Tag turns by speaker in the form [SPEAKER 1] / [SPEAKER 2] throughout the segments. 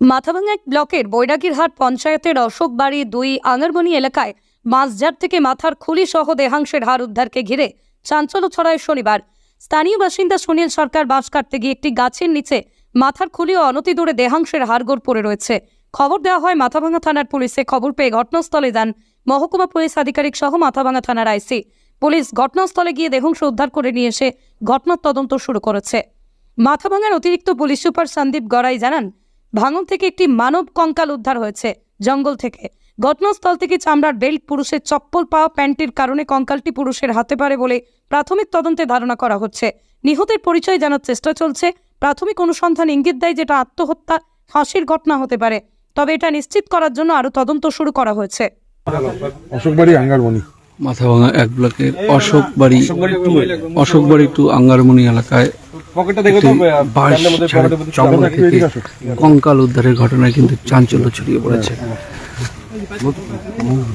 [SPEAKER 1] মাথাভাঙা ব্লকের বৈরাগীরহাট পঞ্চায়েতের অশোক বাড়ি দুই আঙারবনি এলাকায় মাছঝাড় থেকে মাথার খুলি সহ দেহাংশের হার উদ্ধারকে ঘিরে চাঞ্চল্য ছড়ায় শনিবার। স্থানীয় বাসিন্দা সুনীল সরকার বাঁশ কাটতে গিয়ে একটি গাছের নিচে মাথার খুলি ও অনতি দূরে দেহাংশের হাড়গোড় পড়ে রয়েছে। খবর দেওয়া হয় মাথাভাঙ্গা থানার পুলিশে খবর পেয়ে ঘটনাস্থলে যান মহকুমা পুলিশ আধিকারিক সহ মাথাভাঙা থানার আইসি। পুলিশ ঘটনাস্থলে গিয়ে দেহাংশ উদ্ধার করে নিয়ে এসে ঘটনার তদন্ত শুরু করেছে। মাথাভাঙার অতিরিক্ত পুলিশ সুপার সন্দীপ গড়াই জানান ভাঙন থেকে একটি মানব কঙ্কাল উদ্ধার হয়েছে জঙ্গল থেকে। ঘটনাস্থল থেকে চামড়ার বেল্ট পুরুষের চপ্পল পাওয়া প্যান্টের কারণে কঙ্কালটি পুরুষের হাতে পারে বলে প্রাথমিক তদন্তে ধারণা করা হচ্ছে। নিহতের পরিচয় জানার চেষ্টা চলছে। প্রাথমিক অনুসন্ধান ইঙ্গিত দেয় যেটা আত্মহত্যা ফাঁসির ঘটনা হতে পারে। তবে এটা নিশ্চিত করার জন্য আরও তদন্ত শুরু করা হয়েছে।
[SPEAKER 2] অশোকবাড়ি আঙ্গারমণি।
[SPEAKER 3] মাথাভাঙা এক ব্লকের অশোক বাড়ি অশোক বাড়ি টু আঙ্গারমণি এলাকায়
[SPEAKER 2] পকেটটা দেখো তো।
[SPEAKER 3] কঙ্কাল উদ্ধারের ঘটনায় কিন্তু চাঞ্চল্য ছড়িয়ে পড়েছে।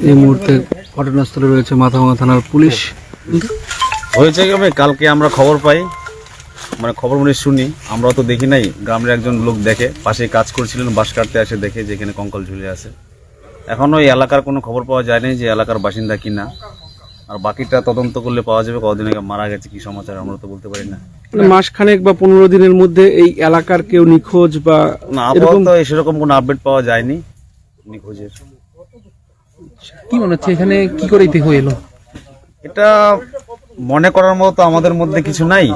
[SPEAKER 3] এই মুহূর্তে ঘটনাস্থলে রয়েছে মাথাভাঙা থানার পুলিশ।
[SPEAKER 4] হয়েছে কি হবে, কালকে আমরা খবর পাই। মানে খবর মানে শুনি। আমরা তো দেখি নাই। গ্রামের একজন লোক দেখে পাশে কাজ করছিলেন বাস কাটতে আসে দেখে যে এখানে কঙ্কাল ঝুলে আছে। এখনও এই এলাকার কোনো খবর পাওয়া যায়নি যে এলাকার বাসিন্দা কিনা। আর বাকিটা তদন্ত করলে পাওয়া যাবে কদিন আগে মারা গেছে কি সমাচার আমরা তো বলতে পারি না।
[SPEAKER 3] মাসখানেক বা পনেরো দিনের মধ্যে এই এলাকার কেউ নিখোঁজ বা
[SPEAKER 4] না আপাতত সেরকম কোনো আপডেট পাওয়া যায়নি নিখোঁজের।
[SPEAKER 5] কি মনে হচ্ছে এখানে কি করে ইতি হয়ে এলো?
[SPEAKER 4] এটা মনে করার মতো আমাদের মধ্যে কিছু নাই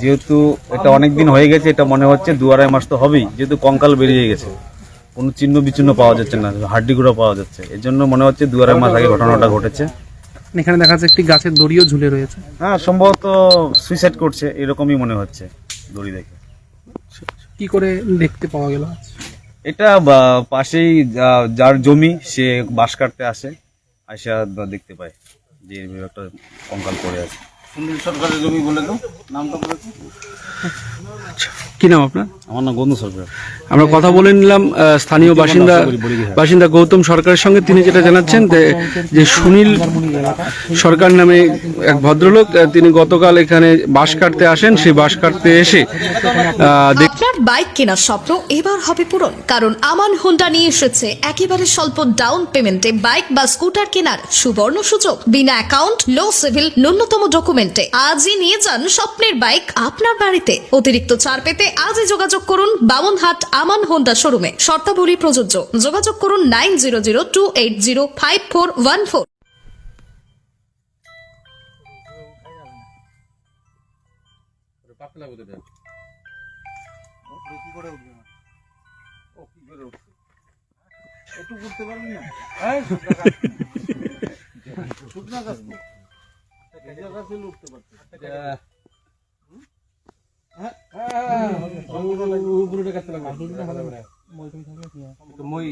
[SPEAKER 4] যেহেতু এটা অনেক দিন হয়ে গেছে এটা মনে হচ্ছে দু আড়াই মাস তো হবেই যেহেতু কঙ্কাল বেরিয়ে গেছে। কোনো চিহ্ন বিচ্ছিন্ন পাওয়া যাচ্ছে না হাড্ডিগুলো পাওয়া যাচ্ছে। এর জন্য মনে হচ্ছে দু আড়াই মাস আগে ঘটনাটা ঘটেছে।
[SPEAKER 5] এখানে দেখা যাচ্ছে একটি গাছের দড়িও ঝুলে রয়েছে।
[SPEAKER 4] হ্যাঁ সম্ভবত সুইসাইড করছে এরকমই মনে হচ্ছে দড়ি দেখে।
[SPEAKER 5] কি করে দেখতে পাওয়া গেল
[SPEAKER 4] এটা বা, পাশেই যা- যার জমি সে বাঁশ কাটতে আসে আসা বা দেখতে পায় যে একটা কঙ্কাল পড়ে আছে। সুনীল সরকারের জমি বলে তো নামটা বলে
[SPEAKER 3] কি নাম আপনার?
[SPEAKER 4] আমার নাম গন্ধ সরকার।
[SPEAKER 3] আমরা কথা বলে নিলাম স্থানীয় বাসিন্দা বাসিন্দা গৌতম সরকারের সঙ্গে। তিনি যেটা জানাচ্ছেন যে- যে সুনীল সরকার নামে এক ভদ্রলোক তিনি গতকাল এখানে বাঁশ কাটতে আসেন। সেই বাঁশ কাটতে এসে
[SPEAKER 6] আপনার বাইক কেনার স্বপ্ন এবার হবে পূরণ কারণ আমান হোন্ডা নিয়ে এসেছে একেবারে স্বল্প ডাউন পেমেন্টে বাইক বা স্কুটার কেনার সুবর্ণ সুযোগ। বিনা অ্যাকাউন্ট লো সিভিল ন্যূনতম ডকুমেন্টে। আজই নিয়ে যান স্বপ্নের বাইক আপনার বাড়িতে। অতিরিক্ত ছাড় পেতে আজই যোগাযোগ করুন বামনহাট আমান হোন্ডা শোরুমে। শর্তাবলী প্রযোজ্য। যোগাযোগ করুন nine zero zero two eight zero five four one four.
[SPEAKER 2] মই